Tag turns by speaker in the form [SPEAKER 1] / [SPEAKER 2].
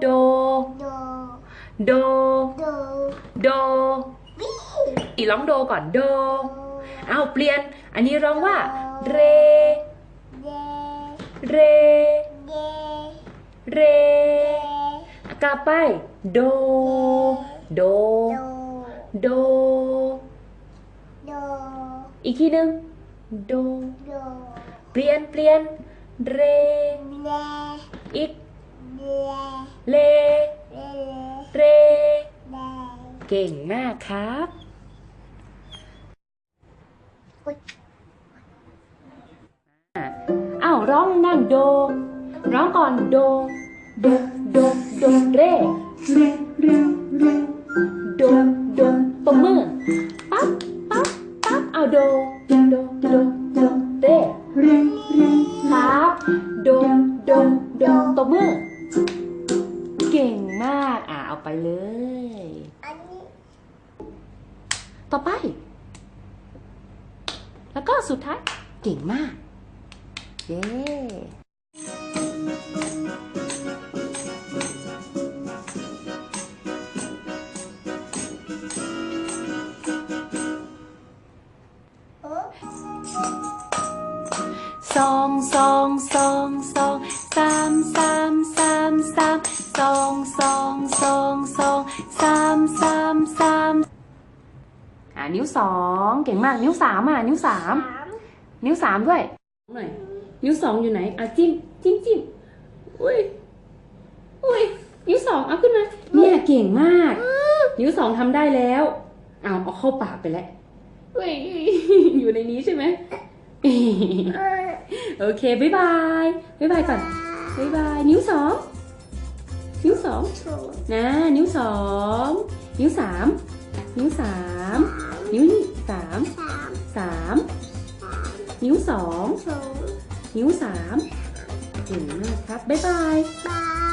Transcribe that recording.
[SPEAKER 1] โด
[SPEAKER 2] โด
[SPEAKER 1] โด
[SPEAKER 2] โด
[SPEAKER 1] โด
[SPEAKER 2] วิ
[SPEAKER 1] อีร้องโดก่อนโด เอาเปลี่ยน อันนี้ร้องว่า เร
[SPEAKER 2] เด
[SPEAKER 1] เร
[SPEAKER 2] เด
[SPEAKER 1] เร กลับไปโดโด
[SPEAKER 2] โด
[SPEAKER 1] โด
[SPEAKER 2] โด
[SPEAKER 1] อีกทีหนึ่งโด
[SPEAKER 2] โด
[SPEAKER 1] เปลี่ยนเปลี่ยน เร
[SPEAKER 2] เล
[SPEAKER 1] อีก
[SPEAKER 2] เก่
[SPEAKER 1] งมากครับ
[SPEAKER 2] อุ๊ย
[SPEAKER 1] อ้าวร้องนั่งโด ร้องก่อนโด โด โด โด เรเรเรเรโด โดตบมือปั๊บปั๊บปั๊บเอาโด โด โด โด เรเรเรครับ โด โด โดตบมือเก่งมาก อ่าเอาไปเลย
[SPEAKER 2] อันนี้
[SPEAKER 1] ต่อไป แล้วก็สุดท้ายเก่งมาก เย้สองสองสองสองสามสามสามสามสองสองสองสองสามสามสาม อ่านิ้วสองเก่งมาก นิ้วสามอะ นิ้วสาม
[SPEAKER 2] สาม
[SPEAKER 1] นิ้วสามด้วยหน่อยนิ้วสองอยู่ไหนอะจิ้มจิ้มจิ้มอุ้ยอุ้ยนิ้วสองเอาขึ้นมาเนี่ยเก่งมาก นิ้วสองทำได้แล้วเอาเอาเข้าปากไปแล้วอุ้ยอยู่ในนี้ใช่ไหม
[SPEAKER 2] เออ
[SPEAKER 1] โอเคบ๊ายบายบ๊ายบายก่อนบ๊ายบายนิ้วสองนิ้วสอง
[SPEAKER 2] ถูก
[SPEAKER 1] นะนิ้วสองนิ้วสามนิ้วสาม นิ้วนี่สาม
[SPEAKER 2] สาม
[SPEAKER 1] สามนิ้วสอง
[SPEAKER 2] ถูก
[SPEAKER 1] นิ้วสามเก่งมากครับ บ๊ายบาย
[SPEAKER 2] บาย